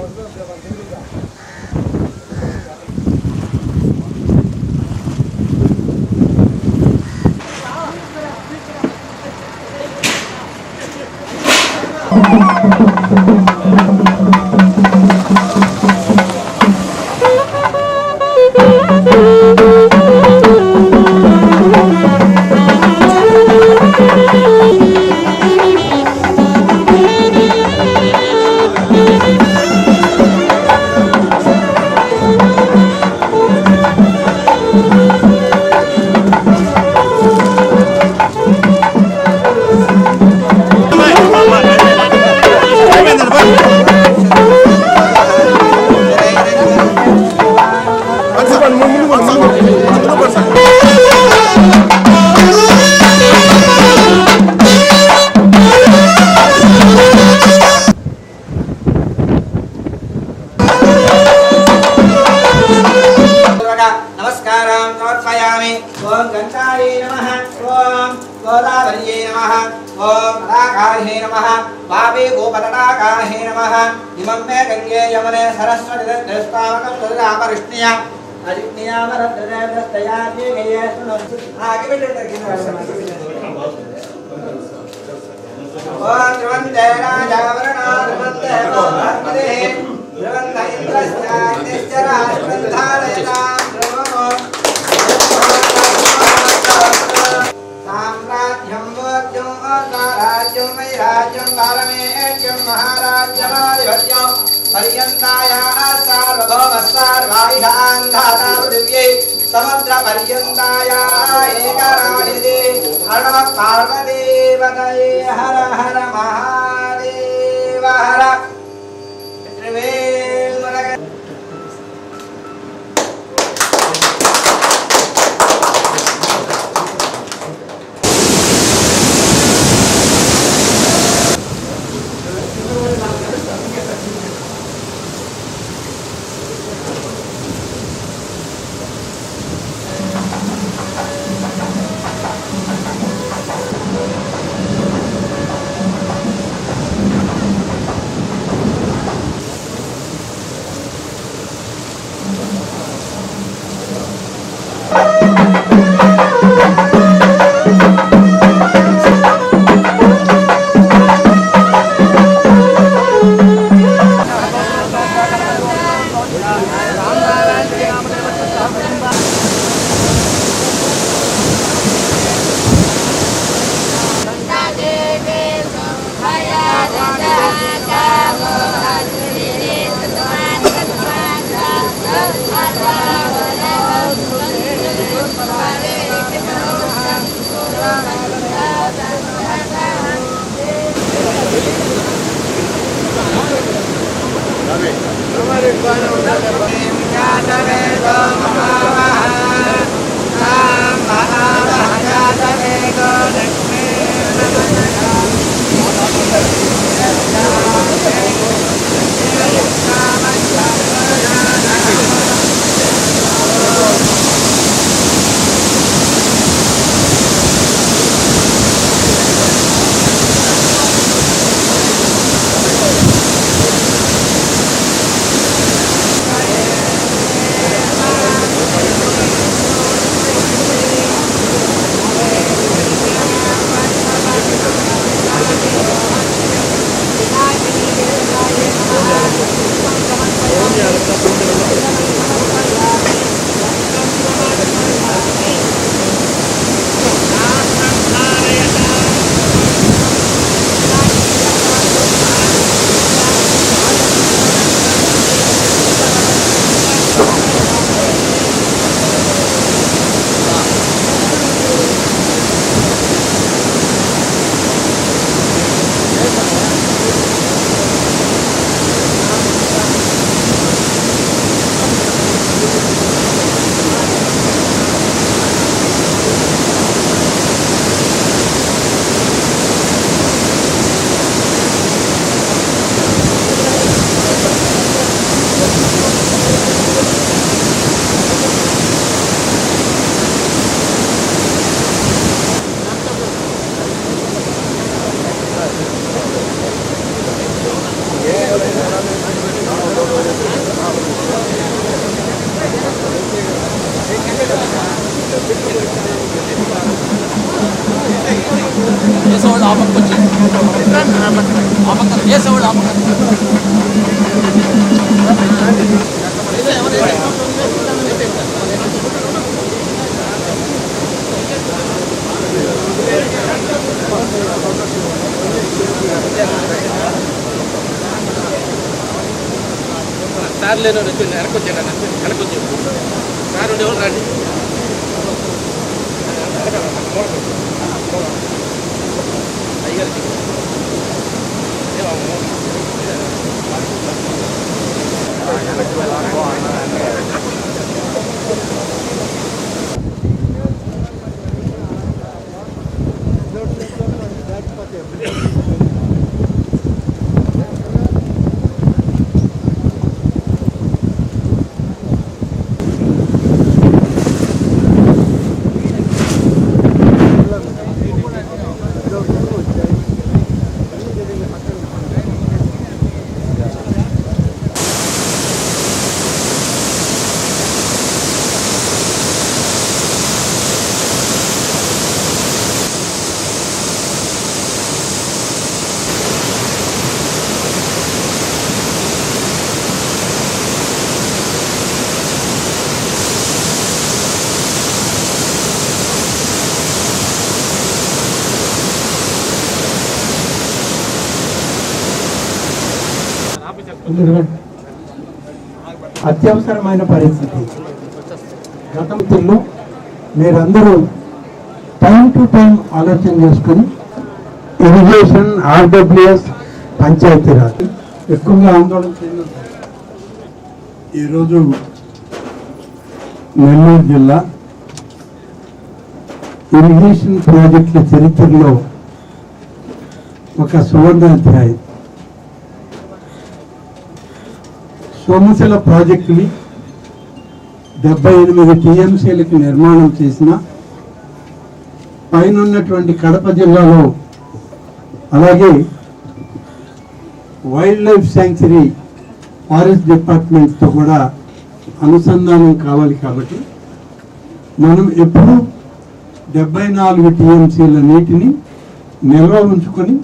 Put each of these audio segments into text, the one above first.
Ağzından bile şey bak. రాజ్యం భోజ్యం రాజ్యం వైరాజ్యం పారమేజ్యం మహారాజ్యమాధిపత్యం పర్యంతాయ సార్వభౌమ సార్వాయుధాన్ ధాతా పృథివ్యై సముద్ర పర్యంతాయ ఏకరాణిదే హర నమ పార్వదేవతయే హర హర మహాదేవ హర పక్క వచ్చి ఆ పక్క వేసేవాళ్ళు సార్ లేని వచ్చి వెనక్కి వచ్చాడు వెనక్కి సార్ ఉండేవాళ్ళు రండి. Dört yıldan beri dert patı yapıyor. అత్యవసరమైన పరిస్థితి. గతంలో మీరందరూ టైం టు టైం ఆలోచన చేసుకుని ఇరిగేషన్ ఆర్డబ్ల్యూఎస్ పంచాయతీరాజ్ ఎక్కువగా ఆందోళన చెందుతుంది ఈరోజు నెల్లూరు జిల్లా ఇరిగేషన్ ప్రాజెక్టుల చరిత్రలో ఒక సువర్ణాధ్యాయం. సోమశిల ప్రాజెక్టుని డెబ్బై ఎనిమిది టీఎంసీలకు నిర్మాణం చేసిన పైన ఉన్నటువంటి కడప జిల్లాలో అలాగే వైల్డ్ లైఫ్ శాంక్చురీ ఫారెస్ట్ డిపార్ట్మెంట్తో కూడా అనుసంధానం కావాలి కాబట్టి మనం ఎప్పుడూ డెబ్బై నాలుగు టీఎంసీల నీటిని నిల్వ ఉంచుకొని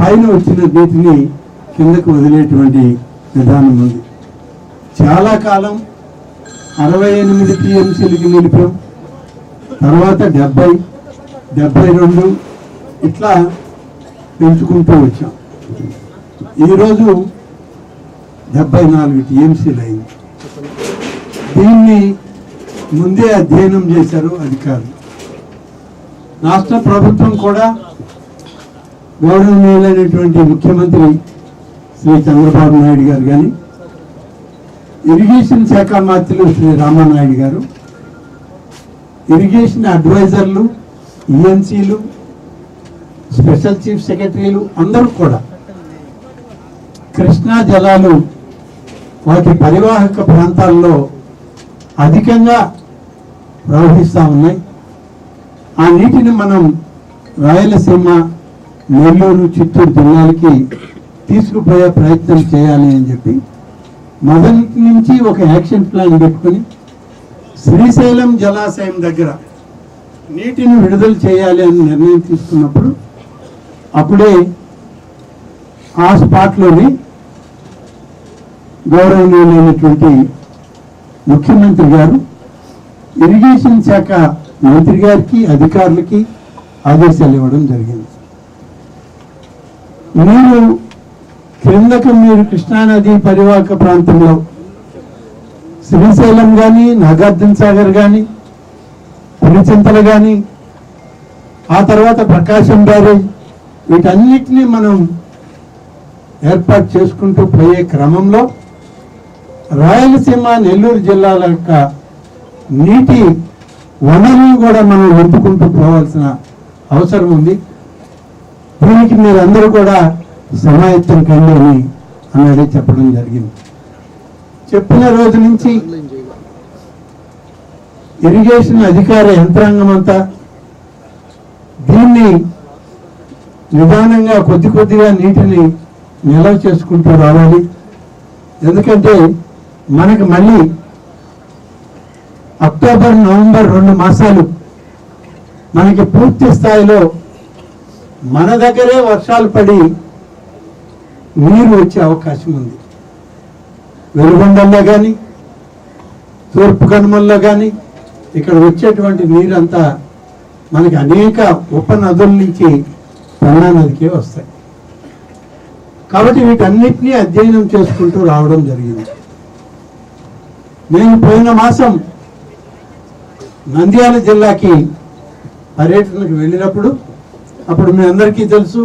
పైన వచ్చిన నీటిని కిందకు వదిలేటువంటి విధానం ఉంది. చాలా కాలం అరవై ఎనిమిది టీఎంసీలకి నిలిపాం. తర్వాత డెబ్బై డెబ్బై రెండు ఇట్లా పెంచుకుంటూ వచ్చాం. ఈరోజు డెబ్బై నాలుగు టీఎంసీలు అయింది. దీన్ని ముందే అధ్యయనం చేశారు అధికారులు. రాష్ట్ర ప్రభుత్వం కూడా గౌరవనీయులైనటువంటి ముఖ్యమంత్రి శ్రీ చంద్రబాబు నాయుడు గారు కానీ ఇరిగేషన్ శాఖ మంత్రులు శ్రీ రామానాయుడు గారు ఇరిగేషన్ అడ్వైజర్లు ఈఎన్సీలు స్పెషల్ చీఫ్ సెక్రటరీలు అందరూ కూడా కృష్ణా జలాలు వాటి పరివాహక ప్రాంతాల్లో అధికంగా ప్రవహిస్తూ ఉన్నాయి. ఆ నీటిని మనం రాయలసీమ నెల్లూరు చిత్తూరు జిల్లాలకి తీసుకుపోయే ప్రయత్నం చేయాలి అని చెప్పి మొదటి నుంచి ఒక యాక్షన్ ప్లాన్ పెట్టుకుని శ్రీశైలం జలాశయం దగ్గర నీటిని విడుదల చేయాలి అని నిర్ణయం తీసుకున్నప్పుడు అప్పుడే ఆ స్పాట్లోనే గౌరవనీయులైనటువంటి ముఖ్యమంత్రి గారు ఇరిగేషన్ శాఖ మంత్రి గారికి అధికారులకి ఆదేశాలు ఇవ్వడం జరిగింది. మీరు క్రిందకు మీరు కృష్ణానది పరివాహక ప్రాంతంలో శ్రీశైలం కానీ నాగార్జున సాగర్ కానీ పులిచింతలు కానీ ఆ తర్వాత ప్రకాశం బ్యారేజ్ వీటన్నిటినీ మనం ఏర్పాటు చేసుకుంటూ పోయే క్రమంలో రాయలసీమ నెల్లూరు జిల్లాల యొక్క నీటి వనరులను కూడా మనం నింపుకుంటూ పోవాల్సిన అవసరం ఉంది. దీనికి మీరందరూ కూడా సమాయత్తం కండి అని అన్నది చెప్పడం జరిగింది. చెప్పిన రోజు నుంచి ఇరిగేషన్ అధికార యంత్రాంగం అంతా దీన్ని నిదానంగా కొద్ది కొద్దిగా నీటిని నిల్వ చేసుకుంటూ రావాలి. ఎందుకంటే మనకి మళ్ళీ అక్టోబర్ నవంబర్ రెండు మాసాలు మనకి పూర్తి స్థాయిలో మన దగ్గరే వర్షాలు పడి నీరు వచ్చే అవకాశం ఉంది. వెలుగొండల్లో కానీ తూర్పు కనుమల్లో కానీ ఇక్కడ వచ్చేటువంటి నీరంతా మనకి అనేక ఉపనదుల నుంచి పెన్నా నదికే వస్తాయి. కాబట్టి వీటన్నిటినీ అధ్యయనం చేసుకుంటూ రావడం జరిగింది. నేను పోయిన మాసం నంద్యాల జిల్లాకి పర్యటనకు వెళ్ళినప్పుడు అప్పుడు మీ అందరికీ తెలుసు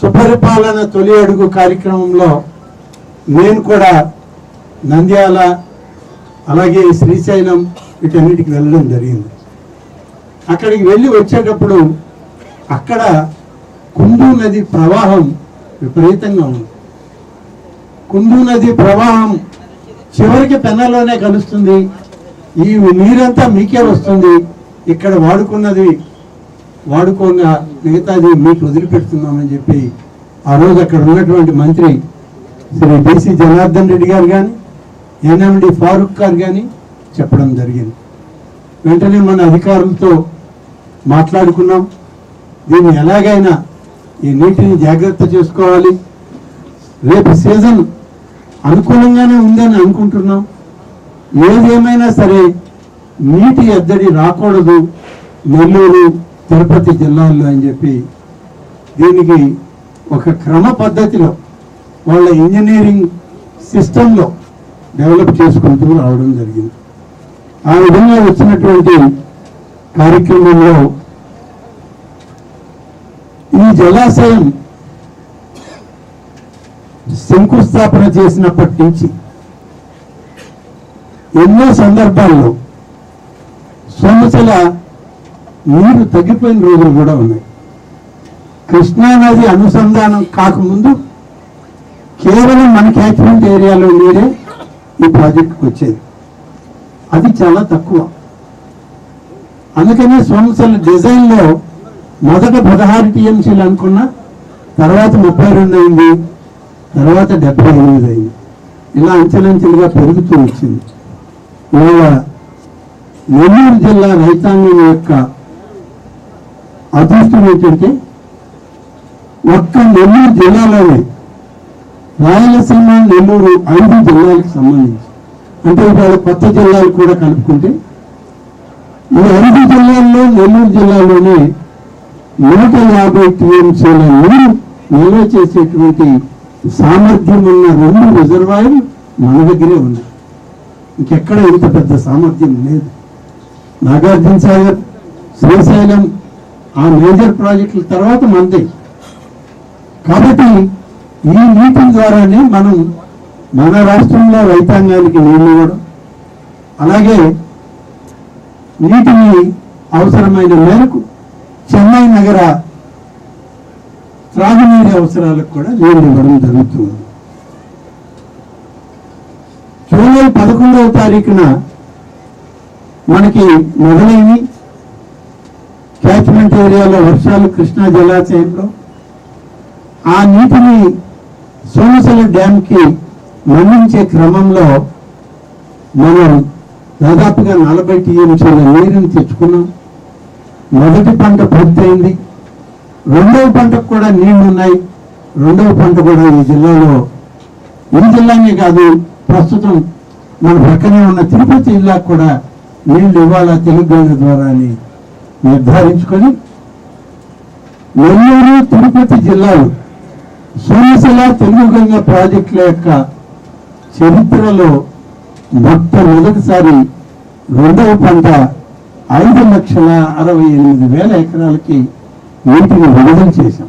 సుపరిపాలన తొలి అడుగు కార్యక్రమంలో నేను కూడా నంద్యాల అలాగే శ్రీశైలం వీటన్నిటికి వెళ్ళడం జరిగింది. అక్కడికి వెళ్ళి వచ్చేటప్పుడు అక్కడ కుంభు నది ప్రవాహం విపరీతంగా ఉంది. కుంభు నది ప్రవాహం చివరికి పెన్నలోనే కలుస్తుంది. ఈ నీరంతా మీకే వస్తుంది. ఇక్కడ వాడుకున్నది వాడుకోగా మిగతాది మీకు వదిలిపెడుతున్నామని చెప్పి ఆ రోజు అక్కడ ఉన్నటువంటి మంత్రి శ్రీ బీసీ జనార్దన్ రెడ్డి గారు కానీ ఎన్ఎండి ఫారూక్ గారు కానీ చెప్పడం జరిగింది. వెంటనే మన అధికారులతో మాట్లాడుకున్నాం. దీన్ని ఎలాగైనా ఈ నీటిని జాగ్రత్త చేసుకోవాలి. రేపు సీజన్ అనుకూలంగానే ఉందని అనుకుంటున్నాం. ఏదేమైనా సరే నీటి ఎద్దడి రాకూడదు. నెల్లూరు తిరుపతి జిల్లాల్లో అని చెప్పి దీనికి ఒక క్రమ పద్ధతిలో వాళ్ళ ఇంజనీరింగ్ సిస్టంలో డెవలప్ చేసుకుంటూ రావడం జరిగింది. ఆ విధంగా వచ్చినటువంటి కార్యక్రమంలో ఈ జలాశయం శంకుస్థాపన చేసినప్పటి నుంచి ఎన్నో సందర్భాల్లో సోమశల నీరు తగ్గిపోయిన రోజులు కూడా ఉన్నాయి. కృష్ణానది అనుసంధానం కాకముందు కేవలం మన క్యాచ్మెంట్ ఏరియాలో నీరే ఈ ప్రాజెక్టుకు వచ్చేది. అది చాలా తక్కువ. అందుకనే సోమశల డిజైన్లో మొదట పదహారు టీఎంసీలు అనుకున్నా తర్వాత ముప్పై రెండు అయింది తర్వాత డెబ్బై ఎనిమిది అయింది. ఇలా అంచెలంచెలుగా పెరుగుతూ వచ్చింది. ఇవాళ నెల్లూరు జిల్లా రైతాంగం యొక్క అదృష్టం ఏంటంటే ఒక్క నెల్లూరు జిల్లాలోనే రాయలసీమ నెల్లూరు ఐదు జిల్లాలకు సంబంధించి. అంటే ఇవాళ కొత్త జిల్లాలు కూడా కలుపుకుంటే ఈ ఐదు జిల్లాల్లో నెల్లూరు జిల్లాలోనే నూట యాభై టీఎంసీల నీరు నిల్వ చేసేటువంటి సామర్థ్యం ఉన్న రెండు రిజర్వాయర్లు మన దగ్గరే ఉన్నాయి. ఇంకెక్కడ ఇంత పెద్ద సామర్థ్యం లేదు. నాగార్జున సాగర్ శ్రీశైలం ఆ మేజర్ ప్రాజెక్టుల తర్వాత మనది కాబట్టి ఈ నీటి ద్వారానే మనం మన రాష్ట్రంలో రైతాంగానికి నీళ్ళు ఇవ్వడం అలాగే నీటిని అవసరమైన మేరకు చెన్నై నగర త్రాగునీరు అవసరాలకు కూడా నీళ్ళు ఇవ్వడం జరుగుతుంది. జూలై పదకొండవ తారీఖున మనకి మొదలైనవి. క్యాచ్మెంట్ ఏరియాలో వర్షాలు కృష్ణా జలాశయంలో ఆ నీటిని సోమసల డ్యామ్కి మళ్ళించే క్రమంలో మనం దాదాపుగా నలభై టీఎంసీల నీరుని తెచ్చుకున్నాం. మొదటి పంట పూర్తయింది రెండవ పంటకు కూడా నీళ్ళు ఉన్నాయి రెండవ పంట కూడా ఈ జిల్లాలో ఈ జిల్లానే కాదు ప్రస్తుతం మన పక్కనే ఉన్న తిరుపతి జిల్లాకు కూడా నీళ్ళు ఇవ్వాలా తెలుగు ద్వారా అని నిర్ధారించుకొని నెల్లూరు తిరుపతి జిల్లాలు సోమశిల తెలుగు గంగ ప్రాజెక్టుల యొక్క చరిత్రలో మొట్టమొదటిసారి రెండవ పంట ఐదు లక్షల అరవై ఎనిమిది వేల ఎకరాలకి నీటిని విడుదల చేశాం.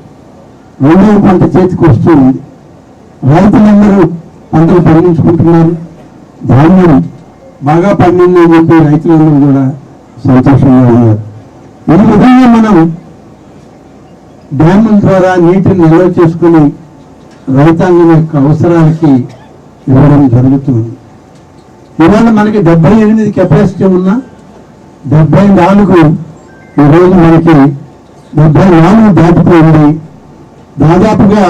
రెండవ పంట చేతికి వస్తుంది. రైతులందరూ పంటలు పండించుకుంటున్నారు. ధాన్యం బాగా పండిందని చెప్పి రైతులందరూ కూడా సంతోషంగా ఉన్నారు. ఈ విధంగా మనం డ్యాముల ద్వారా నీటిని నిల్వ చేసుకుని రైతాంగం యొక్క అవసరాలకి ఇవ్వడం జరుగుతుంది. ఇవాళ మనకి డెబ్బై ఎనిమిది కెపాసిటీ ఉన్న డెబ్బై నాలుగు ఈరోజు మనకి డెబ్బై నాలుగు దాటిపోయింది. దాదాపుగా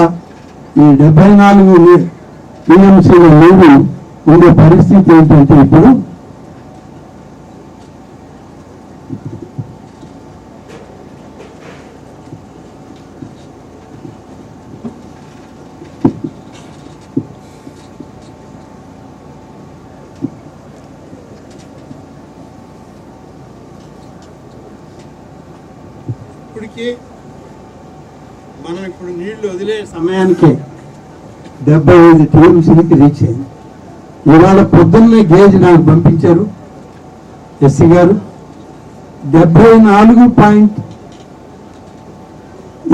ఈ డెబ్బై నాలుగు టీఎంసీల నీరు ఉండే పరిస్థితి ఏంటంటే ఇప్పుడు ఇప్పటికీ మనం ఇప్పుడు నీళ్ళు వదిలే సమయానికి డెబ్బై ఐదు టీఎంసీకి రీచ్ అయింది ఇవాళ పొద్దున్నే గేజ్ నాకు పంపించారు ఎస్సీ గారు. డెబ్బై నాలుగు పాయింట్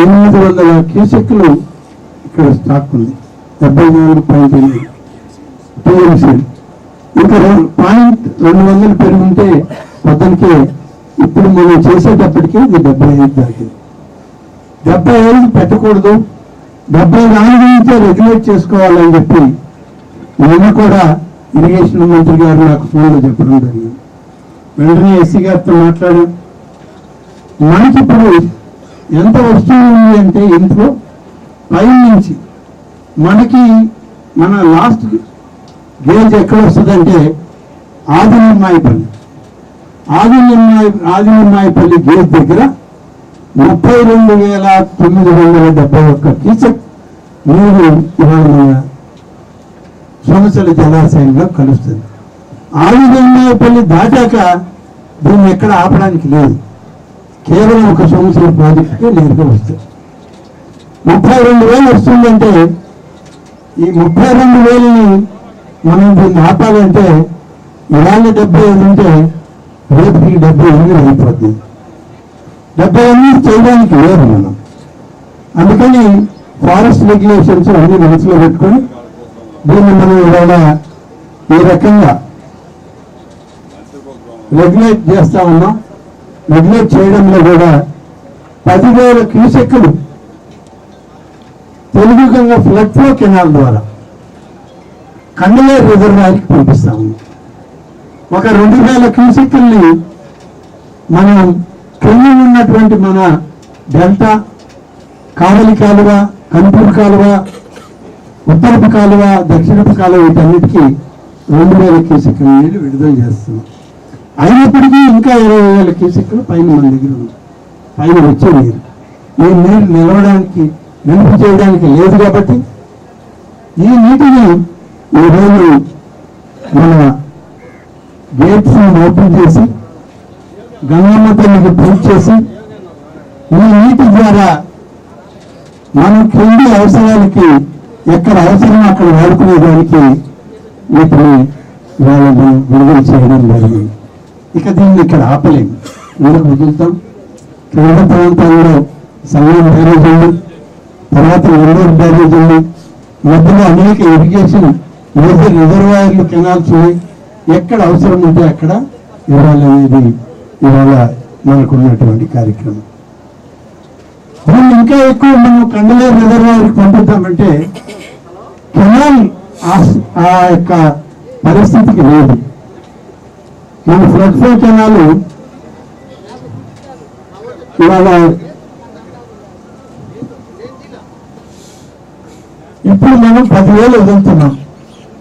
ఎనిమిది వందల క్యూసెక్లు ఇక్కడ స్టాక్ ఉంది. డెబ్బై నాలుగు పాయింట్ ఎనిమిది టీఎంసీ ఇంకా పాయింట్ రెండు వందలు పెరుగుంటే పొద్దునకే ఇప్పుడు మనం చేసేటప్పటికి ఇది డెబ్బై ఐదు దాటింది. డెబ్బై ఐదు పెట్టకూడదు. డెబ్బై నాలుగు నుంచే రెగ్యులేట్ చేసుకోవాలని చెప్పి నిన్న కూడా ఇరిగేషన్ మంత్రి గారు నాకు ఫోన్లో చెప్పడం జరిగింది. వెంటనే ఎస్సీ గారితో మాట్లాడాం. మనకి ఇప్పుడు ఎంత వస్తువు ఉంది అంటే ఇంట్లో పై నుంచి మనకి మన లాస్ట్ గేజ్ ఎక్కడ వస్తుందంటే ఆది నిర్మాయపల్లి ఆది గేజ్ దగ్గర ముప్పై రెండు వేల తొమ్మిది వందల డెబ్బై ఒక్క క్యూసెక్ నీరు ఇవాళ మన సోమశల జలాశయంలో కలుస్తుంది. ఆది పల్లి దాటాక దీన్ని ఎక్కడ ఆపడానికి లేదు. కేవలం ఒక సోమశల ప్రాజెక్టుకే నేరుగా వస్తుంది. ముప్పై రెండు వేలు వస్తుందంటే ఈ ముప్పై రెండు వేలని మనం దీన్ని ఆపాలంటే ఇవాళ డెబ్బై ఐదు ఉంటే రేపు డెబ్బై ఎనిమిది అయిపోతుంది డెబ్బై ఎనిమిది చేయడానికి లేదు మనం. అందుకని ఫారెస్ట్ రెగ్యులేషన్స్ అన్ని మనసులో పెట్టుకొని దీన్ని మనం ఇవాళ ఈ రకంగా రెగ్యులేట్ చేస్తా ఉన్నాం. రెగ్యులేట్ చేయడంలో కూడా పదివేల క్యూసెక్కులు తెలుగుగంగ ఫ్లడ్ ఫ్లో కెనాల్ ద్వారా కండలే రిజర్వాయర్కి పంపిస్తాము. ఒక రెండు వేల క్యూసెక్కుల్ని మనం పొంగి ఉన్నటువంటి మన డెల్టా కావలి కాలువ కనుపూరు కాలువ ఉత్తరపు కాలువ దక్షిణపు కాలువ వీటన్నిటికీ రెండు వేల క్యూసెక్కుల నీళ్ళు విడుదల చేస్తున్నాం. అయినప్పటికీ ఇంకా ఇరవై వేల క్యూసెక్లు పైన మన దగ్గర ఉంది పైన వచ్చే నీరు. ఈ నీరు నిలవడానికి నిలుపు చేయడానికి లేదు కాబట్టి ఈ నీటిని ఈరోజు మన గేట్స్ ఓపెన్ చేసి గంగమ్మ తల్లికి పూజ చేసి ఈ నీటి ద్వారా మనం కింది అవసరాలకి ఎక్కడ అవసరం అక్కడ వాడుకునేదానికి వీటిని వాళ్ళని విడుదల చేయడం జరిగింది. ఇక దీన్ని ఇక్కడ ఆపలేము. ఎందుకు వదులుతాం. క్రింద ప్రాంతాల్లో సంగం బ్యారేజ్ ఉంది. తర్వాత నెల్లూరు బ్యారేజ్ ఉంది. మధ్యలో అనేక ఇరిగేషన్ రిజర్వాయర్లు కెనాల్స్ ఉన్నాయి. ఎక్కడ అవసరం ఉంటే అక్కడ ఇవ్వాలనేది ఇవాళ మనకు ఉన్నటువంటి కార్యక్రమం. దీన్ని ఇంకా ఎక్కువ మనం కండలే రిజర్వాయర్కి పంపిద్దామంటే కెనాల్ ఆ- ఆ యొక్క పరిస్థితికి లేదు. మన ఫ్లడ్ ఫ్లో కెనాలు ఇవాళ ఇప్పుడు మనం పదివేలు వదులుతున్నాం.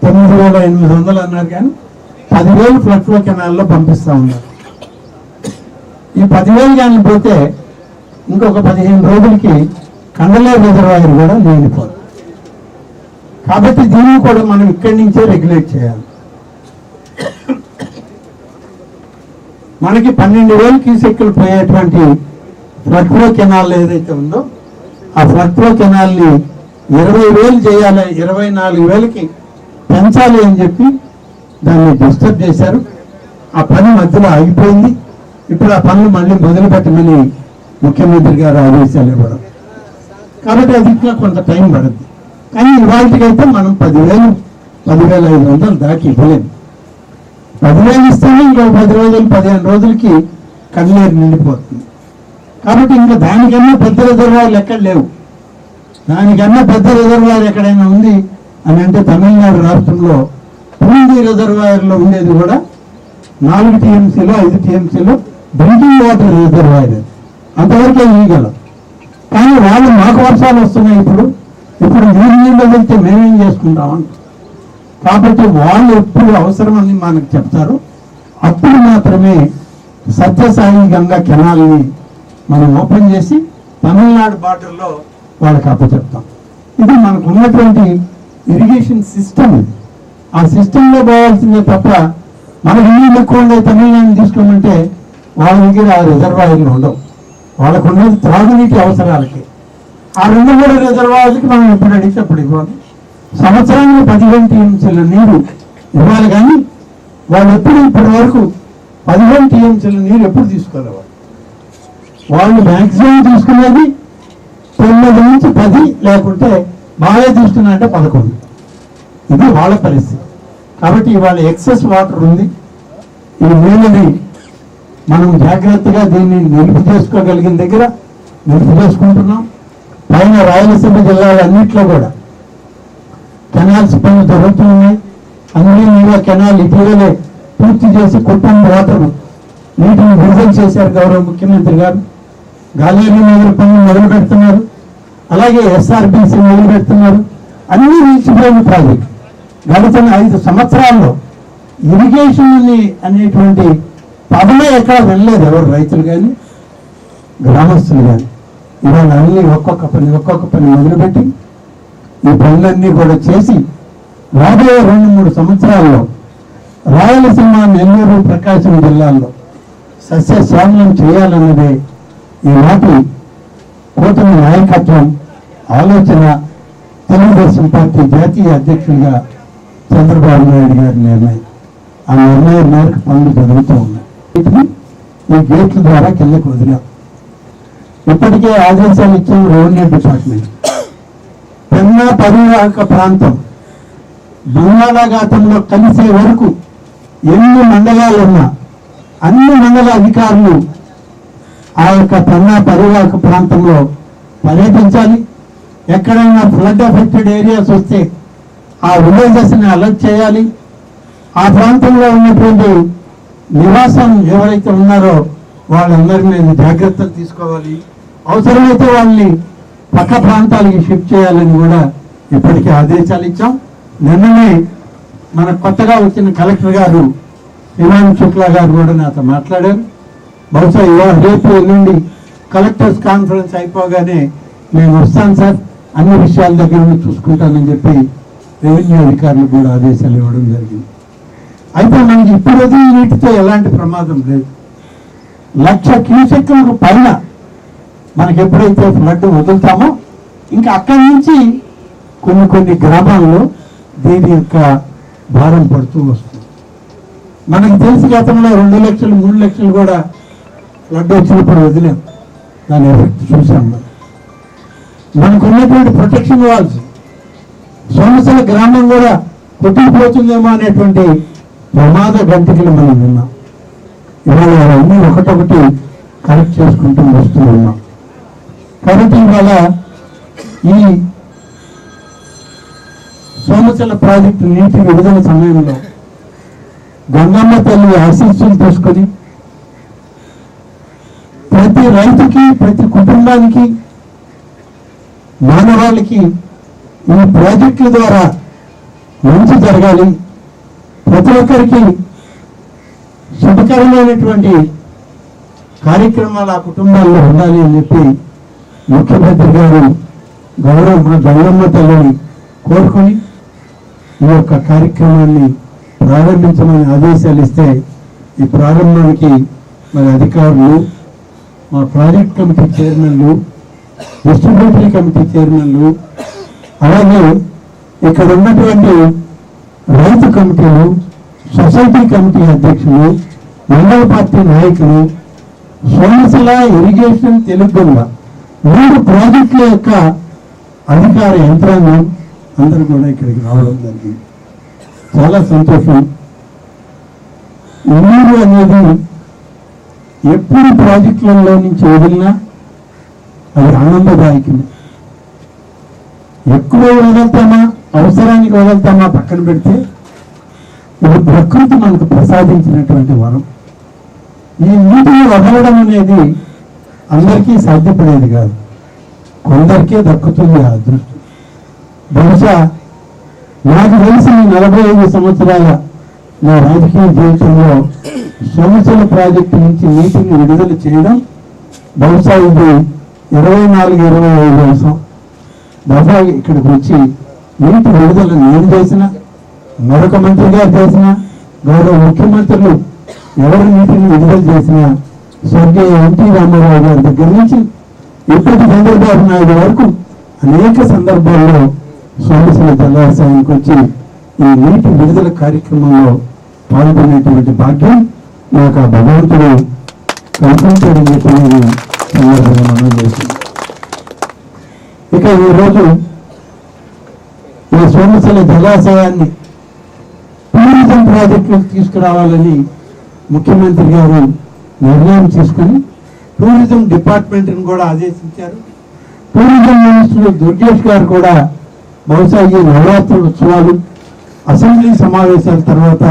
తొమ్మిది వేల ఎనిమిది వందలు అన్నారు కానీ పదివేలు ఫ్లడ్ ఫ్లో కెనాల్లో పంపిస్తా ఉన్నారు. ఈ పదివేలు కానీ పోతే ఇంకొక పదిహేను రోజులకి కండలే రిజర్వాయర్ కూడా లేనిపోదు కాబట్టి దీన్ని కూడా మనం ఇక్కడి నుంచే రెగ్యులేట్ చేయాలి. మనకి పన్నెండు వేలు క్యూసెక్కులు పోయేటువంటి ఫ్లడ్ ఫ్లో కెనాల్ ఏదైతే ఉందో ఆ ఫ్లడ్ ఫ్లో కెనాల్ని ఇరవై వేలు చేయాలి ఇరవై నాలుగు వేలకి పెంచాలి అని చెప్పి దాన్ని డిస్టర్బ్ చేశారు. ఆ పని మధ్యలో ఆగిపోయింది. ఇప్పుడు ఆ పనులు మళ్ళీ మొదలు పెట్టమని ముఖ్యమంత్రి గారు ఆదేశాలు ఇవ్వడం. కాబట్టి అది ఇట్లా కొంత టైం పడుద్ది. కానీ ఇవాళకైతే మనం పదివేలు పదివేల ఐదు వందలు దాటి ఇవ్వలేము పదివేలు ఇస్తేనే ఇంకో పది రోజులు పదిహేను రోజులకి కన్నీరు నిండిపోతుంది. కాబట్టి ఇంకా దానికన్నా పెద్ద రిజర్వాయర్లు ఎక్కడ లేవు. దానికన్నా పెద్ద రిజర్వాయర్ ఎక్కడైనా ఉంది అని అంటే తమిళనాడు రాష్ట్రంలో పూండి రిజర్వాయర్లో ఉండేది కూడా నాలుగు టీఎంసీలో ఐదు టీఎంసీలో డ్రింకింగ్ వాటర్ రిజర్వాయర్ అది. అంతవరకే ఇవ్వగలం కానీ వాళ్ళు మాకు వర్షాలు వస్తున్నాయి ఇప్పుడు. ఇప్పుడు మీరు నీళ్ళు వెళ్తే మేమేం చేసుకుంటామని కాబట్టి వాళ్ళు ఎప్పుడు అవసరమని మనకు చెప్తారు. అప్పుడు మాత్రమే సత్యసాయి గంగా కెనాల్ని మనం ఓపెన్ చేసి తమిళనాడు బార్డర్లో వాళ్ళకి అప్పచెప్తాం. ఇది మనకు ఉన్నటువంటి ఇరిగేషన్ సిస్టమ్ ఇది. ఆ సిస్టంలో పోవాల్సిందే తప్ప మనకి నీళ్ళు ఎక్కువ ఉండే తమిళనాడుని తీసుకోమంటే వాళ్ళ దగ్గర ఆ రిజర్వాయర్లు ఉండవు. వాళ్ళకు ఉన్నది త్రాగునీటి అవసరాలకి. ఆ రెండు మూడు రిజర్వాయర్లకి మనం ఎప్పుడు అడిగితే అప్పుడు ఇవ్వాలి. సంవత్సరానికి పదిహేను టీఎంసీల నీరు ఇవ్వాలి కానీ వాళ్ళు ఎప్పుడు ఇప్పటి వరకు పదిహేను టీఎంసీల నీరు ఎప్పుడు తీసుకోవాలి వాళ్ళు? వాళ్ళు మ్యాక్సిమం తీసుకునేది తొమ్మిది నుంచి పది లేకుంటే బాగా తీసుకున్నా అంటే పదకొండు. ఇది వాళ్ళ పరిస్థితి. కాబట్టి ఇవాళ ఎక్సెస్ వాటర్ ఉంది. ఈ నీళ్ళని మనం జాగ్రత్తగా దీన్ని నిలుపు చేసుకోగలిగిన దగ్గర నిలుపు చేసుకుంటున్నాం. పైన రాయలసీమ జిల్లాలన్నింటిలో కూడా కెనాల్స్ పనులు జరుగుతున్నాయి అన్ని నీళ్ళ కెనాల్ ఇటీవలే పూర్తి చేసి కుటుంబ వాటర్ నీటిని విడుదల చేశారు గౌరవ ముఖ్యమంత్రి గారు. గాలేరు నగర పనులు మొదలు పెడుతున్నారు అలాగే ఎస్ఆర్బిసి మొదలు పెడుతున్నారు అన్ని నిలిచిపోయిన ప్రాజెక్ట్ గడిచిన ఐదు సంవత్సరాల్లో ఇరిగేషన్ అనేటువంటి పదమే ఎక్కడ వెళ్ళలేదు ఎవరు రైతులు కానీ గ్రామస్తులు కానీ. ఇవాళ అన్ని ఒక్కొక్క పని ఒక్కొక్క పని మొదలుపెట్టి ఈ పనులన్నీ కూడా చేసి రాబోయే రెండు మూడు సంవత్సరాల్లో రాయలసీమ నెల్లూరు ప్రకాశం జిల్లాల్లో సస్యశ్యామలం చేయాలన్నదే ఈనాటి కూటమి నాయకత్వం ఆలోచన తెలుగుదేశం పార్టీ జాతీయ అధ్యక్షుడిగా చంద్రబాబు నాయుడు గారి నిర్ణయం. ఆ నిర్ణయం మేరకు పనులు జరుగుతూ ఉన్నాయి. వీటిని ఈ గేట్ల ద్వారా కిందకు వదిలాం. ఇప్పటికే ఆదేశాలు ఇచ్చిన రెవెన్యూ డిపార్ట్మెంట్. పెన్నా పరివాహక ప్రాంతం. బంగాళాఖాతంలో కలిసే వరకు ఎన్ని మండలాలు ఉన్నా అన్ని మండల అధికారులు ఆ యొక్క పెన్నా పరివాహక ప్రాంతంలో పర్యటించాలి. ఎక్కడైనా ఫ్లడ్ ఎఫెక్టెడ్ ఏరియాస్ వస్తే ఆ విలేజెస్ని అలర్ట్ చేయాలి. ఆ ప్రాంతంలో ఉన్నటువంటి నివాసం ఎవరైతే ఉన్నారో వాళ్ళందరినీ నేను జాగ్రత్తలు తీసుకోవాలి. అవసరమైతే వాళ్ళని పక్క ప్రాంతాలకి షిఫ్ట్ చేయాలని కూడా ఇప్పటికే ఆదేశాలు ఇచ్చాం. నిన్ననే మన కొత్తగా వచ్చిన కలెక్టర్ గారు ఇమాన్ శుక్లా గారు కూడా నాతో మాట్లాడారు. బహుశా ఇవాళ రేపు ఎల్లుండి కలెక్టర్స్ కాన్ఫరెన్స్ అయిపోగానే నేను వస్తాను సార్. అన్ని విషయాల దగ్గర చూసుకుంటానని చెప్పి రెవెన్యూ అధికారులకు కూడా ఆదేశాలు ఇవ్వడం జరిగింది. అయితే మనకి ఇప్పుడు నీటితో ఎలాంటి ప్రమాదం లేదు. లక్ష క్యూసెక్లకు పైన మనకి ఎప్పుడైతే ఫ్లడ్ వదులుతామో ఇంకా అక్కడి నుంచి కొన్ని కొన్ని గ్రామాల్లో దీని యొక్క భారం పడుతూ వస్తుంది. మనకి తెలిసి గతంలో రెండు లక్షలు మూడు లక్షలు కూడా ఫ్లడ్ వచ్చినప్పుడు వదిలేం. దాని ఎఫెక్ట్ చూసాం మనం. మనకు ఉన్నటువంటి ప్రొటెక్షన్ వాల్స్ సోమశల గ్రామం కూడా కొట్టుకుపోతుందేమో అనేటువంటి ప్రమాద గంటికలు మనం విన్నాం. ఇవాళ అవన్నీ ఒకటొకటి కరెక్ట్ చేసుకుంటూ వస్తూ ఉన్నాం. కాబట్టి ఇవాళ ఈ సోమచల ప్రాజెక్టు నీటి విడుదల సమయంలో గంగమ్మ తల్లి ఆశీస్సులు తీసుకొని ప్రతి రైతుకి ప్రతి కుటుంబానికి మానవాళికి ఈ ప్రాజెక్టుల ద్వారా మంచి జరగాలి. ప్రతి ఒక్కరికి శుభకరమైనటువంటి కార్యక్రమాలు ఆ కుటుంబాల్లో ఉండాలి అని చెప్పి ముఖ్యమంత్రి గారు గౌరవ మన గంగమ్మ తల్లిని కోరుకొని ఈ యొక్క కార్యక్రమాన్ని ప్రారంభించమని ఆదేశాలు ఇస్తే ఈ ప్రారంభానికి మన అధికారులు మా ప్రాజెక్ట్ కమిటీ చైర్మన్లు డిస్ట్రిబ్యూటరీ కమిటీ చైర్మన్లు అలాగే ఇక్కడ ఉన్నటువంటి రైతు కమిటీలు సొసైటీ కమిటీ అధ్యక్షులు మండల పార్టీ నాయకులు సోమశిల ఇరిగేషన్ తెలుగుగంగ మూడు ప్రాజెక్టుల యొక్క అధికార యంత్రాంగం అందరూ కూడా ఇక్కడికి రావడం జరిగింది. చాలా సంతోషం. ఊరు అనేది ఎప్పుడు ప్రాజెక్టులలో నుంచి వదిలినా అది ఆనందదాయకమే. ఎక్కువ వదులుతామా? అవసరానికి వదులుతామా పక్కన పెడితే? ఇది ప్రకృతి మనకు ప్రసాదించినటువంటి వరం. ఈ నీటిని వదలడం అనేది అందరికీ సాధ్యపడేది కాదు. కొందరికే దక్కుతుంది ఆ అదృష్టం. బహుశా నాకు తెలిసి నలభై ఐదు సంవత్సరాల నా రాజకీయ జీవితంలో సోమచల ప్రాజెక్టు నుంచి నీటిని విడుదల చేయడం బహుశా ఇది ఇరవై నాలుగు ఇరవై ఐదు దఫా బహుశా ఇక్కడికి వచ్చి నీటి విడుదల నేను చేసిన? మరొక మంత్రి గారు చేసిన? గౌరవ ముఖ్యమంత్రులు ఎవరు నీటిని విడుదల చేసిన? స్వర్గీయ ఎన్టీ రామారావు గారి దగ్గర నుంచి ఇప్పటి చంద్రబాబు నాయుడు వరకు అనేక సందర్భాల్లో సోమశిల జలాశయానికి వచ్చి ఈ నీటి విడుదల కార్యక్రమంలో పాల్గొనేటువంటి భాగ్యం నాకు ఆ భగవంతుడు కల్పించడం చెప్పి నేను సందర్భంగా మనం చేసింది ఇక ఈరోజు ఈ సోమశిల జలాశయాన్ని టూరిజం ప్రాజెక్టులకు తీసుకురావాలని ముఖ్యమంత్రి గారు నిర్ణయం తీసుకుని టూరిజం డిపార్ట్మెంట్ని కూడా ఆదేశించారు. టూరిజం మినిస్టర్ దుర్గేష్ గారు కూడా బహుశా ఈ నవరాత్రి ఉత్సవాలు అసెంబ్లీ సమావేశాల తర్వాత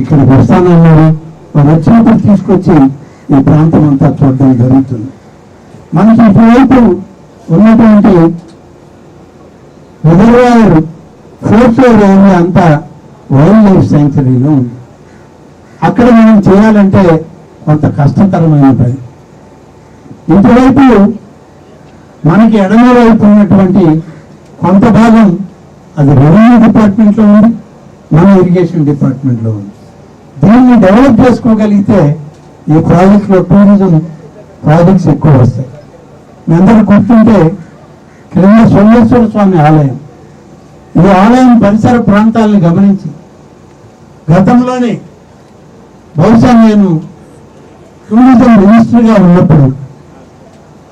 ఇక్కడికి వస్తానన్నారు. వారు వచ్చినప్పుడు తీసుకొచ్చి ఈ ప్రాంతం అంతా చూడడం జరుగుతుంది. మనకి ఇటువైపు ఉన్నటువంటి రిజర్వాయర్ ఫోర్త్ ఏరియా అంతా వైల్డ్ లైఫ్ శాంక్చురీలో ఉంది. అక్కడ మనం చేయాలంటే కొంత కష్టతరమైన పని. ఇటువైపు మనకి ఎడమ వైపు ఉన్నటువంటి కొంత భాగం అది రెవెన్యూ డిపార్ట్మెంట్లో ఉంది మన ఇరిగేషన్ డిపార్ట్మెంట్లో ఉంది. దీన్ని డెవలప్ చేసుకోగలిగితే ఈ ప్రాజెక్ట్లో టూరిజం ప్రాజెక్ట్స్ ఎక్కువ వస్తాయి. మీ అందరూ గుర్తుంటే క్రింద సోమేశ్వర స్వామి ఆలయం. ఈ ఆలయం పరిసర ప్రాంతాలను గమనించి గతంలోనే బహుశా నేను టూరిజం మినిస్టర్గా ఉన్నప్పుడు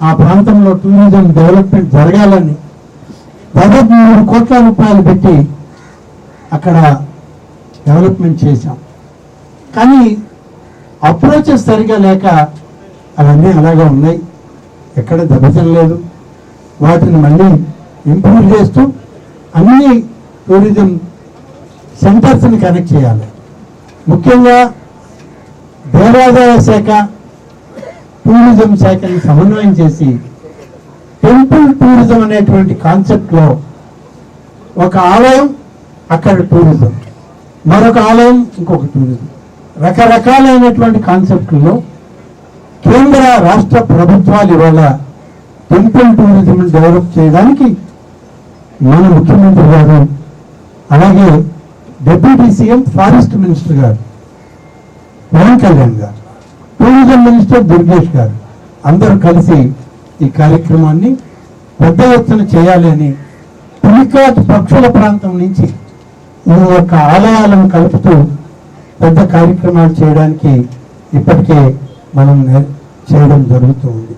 ఆ ప్రాంతంలో టూరిజం డెవలప్మెంట్ జరగాలని దాదాపు మూడు కోట్ల రూపాయలు పెట్టి అక్కడ డెవలప్మెంట్ చేశాం. కానీ అప్రోచెస్ సరిగా లేక అవన్నీ అలాగే ఉన్నాయి. ఎక్కడ దెబ్బతినలేదు. వాటిని మళ్ళీ ఇంప్రూవ్ చేస్తూ అన్ని టూరిజం సెంటర్స్ని కనెక్ట్ చేయాలి. ముఖ్యంగా దేవాదాయ శాఖ టూరిజం శాఖని సమన్వయం చేసి టెంపుల్ టూరిజం అనేటువంటి కాన్సెప్ట్లో ఒక ఆలయం అక్కడ టూరిజం. మరొక ఆలయం ఇంకొక టూరిజం. రకరకాలైనటువంటి కాన్సెప్ట్లో కేంద్ర రాష్ట్ర ప్రభుత్వాలు ఇవాళ టెంపుల్ టూరిజం డెవలప్ చేయడానికి మన ముఖ్యమంత్రి గారు అలాగే డిప్యూటీ సీఎం ఫారెస్ట్ మినిస్టర్ గారు పవన్ కళ్యాణ్ గారు టూరిజం మినిస్టర్ దుర్గేష్ గారు అందరూ కలిసి ఈ కార్యక్రమాన్ని పెద్ద ఎత్తున చేయాలి అని పులికాట్ పక్షుల ప్రాంతం నుంచి ఈ యొక్క ఆలయాలను కలుపుతూ పెద్ద కార్యక్రమాలు చేయడానికి ఇప్పటికే మనం చేయడం జరుగుతూ ఉంది.